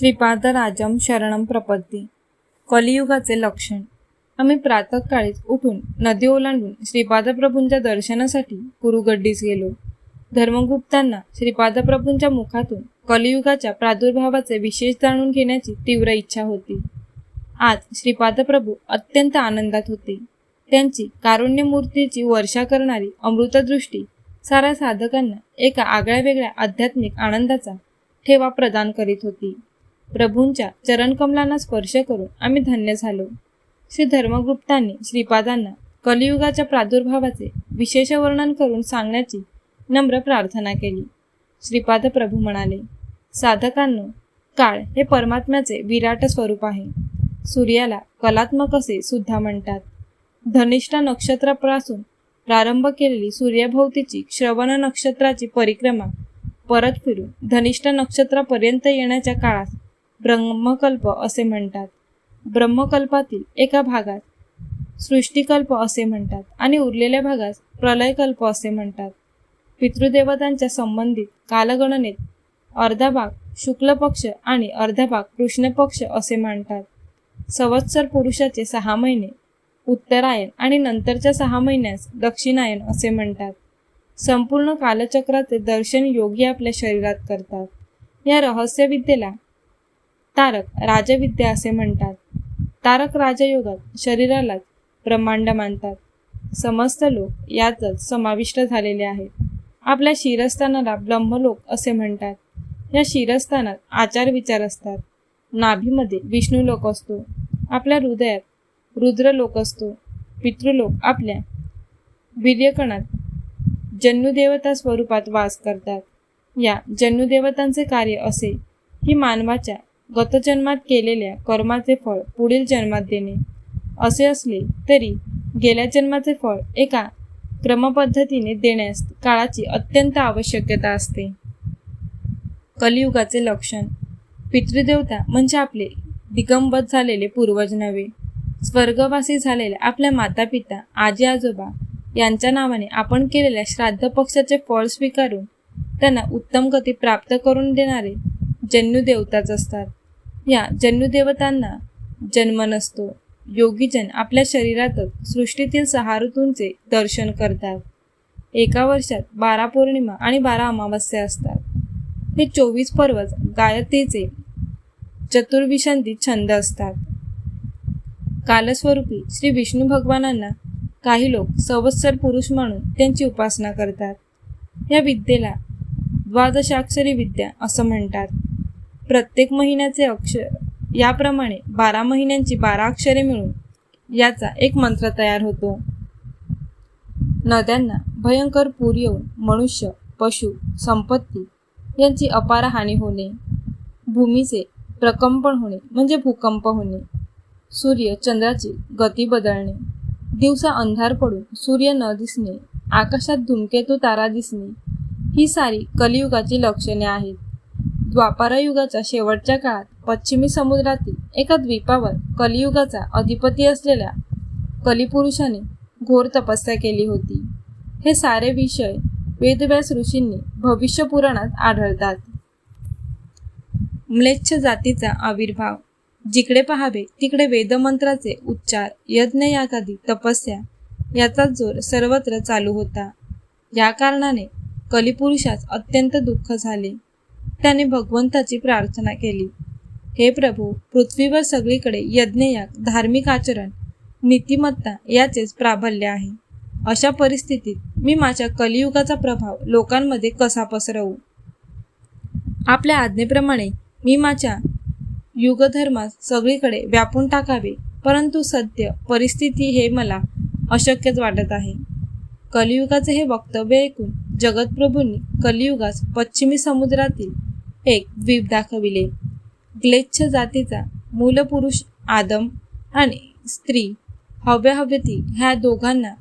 श्रीपादराजम शरणम प्रपत्ती कलियुगाचे लक्षण. आम्ही प्रातःकाळीच उठून नदी ओलांडून श्रीपादप्रभूंच्या दर्शनासाठी कुरुगड्डीस गेलो. धर्मगुप्तांना श्रीपादप्रभूंच्या मुखातून कलियुगाच्या प्रादुर्भावाचे विशेष जाणून घेण्याची तीव्र इच्छा होती. आज श्रीपादप्रभू अत्यंत आनंदात होते. त्यांची कारुण्यमूर्तीची वर्षा करणारी अमृतदृष्टी साऱ्या साधकांना एका आगळ्या वेगळ्या आध्यात्मिक आनंदाचा ठेवा प्रदान करीत होती. प्रभूंच्या चरणकमलांना स्पर्श करून आम्ही धन्य झालो. श्री धर्मगुप्तांनी श्रीपादांना कलियुगाच्या प्रादुर्भावाचे विशेष वर्णन करून सांगण्याची नम्र प्रार्थना केली. श्रीपाद प्रभू म्हणाले साधकांनो काळ हे परमात्म्याचे विराट स्वरूप आहे. सूर्याला कलात्मक असे सुद्धा म्हणतात. धनिष्ठा नक्षत्रापासून प्रारंभ केलेली सूर्याभोवतीची श्रवण नक्षत्राची परिक्रमा परत फिरून धनिष्ठा नक्षत्रापर्यंत येण्याच्या काळात ब्रह्मकल्प असे म्हणतात. ब्रह्मकल्पातील एका भागात सृष्टिकल्प असे म्हणतात आणि उरलेल्या भागास प्रलयकल्प असे म्हणतात. पितृदेवतांच्या संबंधित कालगणनेत अर्धा भाग शुक्ल पक्ष आणि अर्धा भाग कृष्ण पक्ष असे मानतात संवत्सर पुरुषाचे सहा महिने उत्तरायण आणि नंतरच्या सहा महिन्यास दक्षिणायन असे म्हणतात. संपूर्ण कालचक्राचे दर्शन योगी आपल्या शरीरात करतात. या रहस्यविद्येला तारक राजविद्या असे म्हणतात. तारक राजयोगात शरीरालाच ब्रह्मांड मानतात. समस्त लोक यातच समाविष्ट झालेले आहेत. आपल्या शिरस्थानाला ब्रह्मलोक असे म्हणतात. या शिरस्थानात आचार विचार असतात. नाभीमध्ये विष्णू लोक असतो. आपल्या हृदयात रुद्र लोक असतो. पितृलोक आपल्या वीर्यकणात जन्नुदेवता स्वरूपात वास करतात. या जन्नुदेवतांचे कार्य असे की मानवाच्या गतजन्मात केलेल्या कर्माचे फळ पुढील जन्मात देणे. असे असले तरी गेल्या जन्माचे फळ एका क्रमपद्धतीने देण्यास काळाची अत्यंत आवश्यकता असते. कलियुगाचे लक्षण. पितृदेवता म्हणजे आपले दिगंबत झालेले पूर्वज नव्हे. स्वर्गवासी झालेल्या आपल्या माता पिता आजी आजोबा यांच्या नावाने आपण केलेल्या श्राद्ध पक्षाचे फळ स्वीकारून त्यांना उत्तम गती प्राप्त करून देणारे जन्यू देवताच असतात. या जन्मदेवतांना जन्म नसतो. योगीजन आपल्या शरीरातच सृष्टीतील सहा ऋतूंचे दर्शन करतात. एका वर्षात बारा पौर्णिमा आणि बारा अमावस्या असतात. हे चोवीस पर्वच गायतेचे चतुर्विशांती छंद असतात. कालस्वरूपी श्री विष्णू भगवानांना काही लोक संवत्सर पुरुष म्हणून त्यांची उपासना करतात. या विद्येला द्वादशाक्षरी विद्या असं म्हणतात. प्रत्येक महिन्याचे अक्षर. याप्रमाणे बारा महिन्यांची बारा अक्षरे मिळून याचा एक मंत्र तयार होतो. नद्यांना भयंकर पूर येऊन मनुष्य पशु संपत्ती यांची अपार हानी होणे भूमीचे प्रकंपण होणे म्हणजे भूकंप होणे सूर्य चंद्राची गती बदलणे दिवसा अंधार पडून सूर्य न दिसणे आकाशात धूमकेतू तारा दिसणे ही सारी कलियुगाची लक्षणे आहेत. द्वापारयुगाच्या शेवटच्या काळात पश्चिमी समुद्रातील एका द्वीपावर कलियुगाचा अधिपती असलेल्या कलिपुरुषाने घोर तपस्या केली होती. हे सारे विषय वेदव्यास ऋषींनी भविष्य पुराणात आढळतात. म्लेच्छ जातीचा आविर्भाव जिकडे पहावे तिकडे वेदमंत्राचे उच्चार यज्ञ यागादी तपस्या याचा जोर सर्वत्र चालू होता. या कारणाने कलिपुरुषास अत्यंत दुःख झाले. त्याने भगवंताची प्रार्थना केली. हे प्रभू पृथ्वीवर सगळीकडे यज्ञयाग धार्मिक आचरण नीतिमत्ता याचेच प्राबल्य आहे. अशा परिस्थितीत मी माझ्या कलियुगाचा प्रभाव लोकांमध्ये कसा पसरवू? आपल्या आज्ञेप्रमाणे मी माझ्या युगधर्मास सगळीकडे व्यापून टाकावे परंतु सद्य परिस्थिती हे मला अशक्यच वाटत आहे. कलियुगाचे हे वक्तव्य ऐकून जगतप्रभूंनी कलियुगास पश्चिमी समुद्रातील एक द्वीप दाखविले. ग्लेच्छ जातीचा मूलपुरुष आदम आणि स्त्री हव्या हव्यती ह्या दोघांना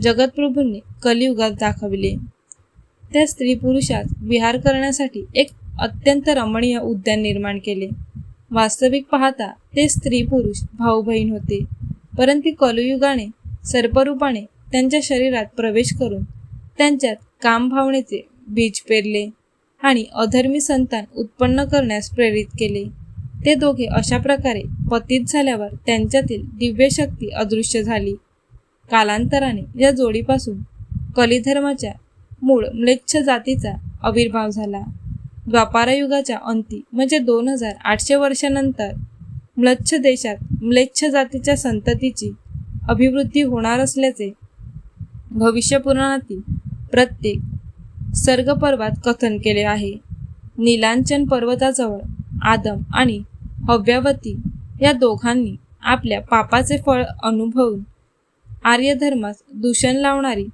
जगतप्रभूंनी कलियुगात दाखविले. त्या स्त्री पुरुषात विहार करण्यासाठी एक अत्यंत रमणीय उद्यान निर्माण केले. वास्तविक पाहता ते स्त्री पुरुष भाऊ बहीण होते. परंतु कलियुगाने सर्परूपाने त्यांच्या शरीरात प्रवेश करून त्यांच्यात कामभावनेचे बीज पेरले. आणि अधर्मी संतान उत्पन्न करण्यास प्रेरित केले. ते दोघे अशा प्रकारे पतित झाल्यावर त्यांच्यातील दिव्य शक्ती अदृश्य झाली. कालांतराने या जोडीपासून कलिधर्माच्या मूळ म्लेच्छ जातीचा आविर्भाव झाला. द्वापारयुगाच्या अंती म्हणजे दोन हजार आठशे वर्षानंतर म्लच्छ देशात म्लेच्छ जातीच्या संततीची अभिवृद्धी होणार असल्याचे भविष्यपुराणातील प्रत्येक सर्गपर्वात कथन केले आहे. नीलांचन पर्वताजवळ आदम आणि हव्यावती या दोघांनी आपल्या पापाचे फळ अनुभवून आर्यधर्मास दूषण लावणारी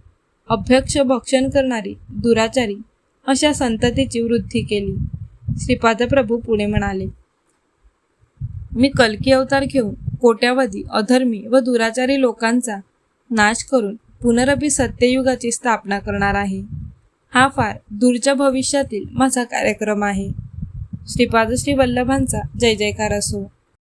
अभ्यक्ष भक्षण करणारी दुराचारी अशा संततीची वृद्धी केली. श्रीपाद प्रभू पुढे म्हणाले मी कल्की अवतार घेऊन कोट्यावधी अधर्मी व दुराचारी लोकांचा नाश करून पुनरपी सत्ययुगाची स्थापना करणार आहे. हा फार दूरच्या भविष्यातील माझा कार्यक्रम आहे. श्रीपाद श्री वल्लभांचा जय जयकार असो.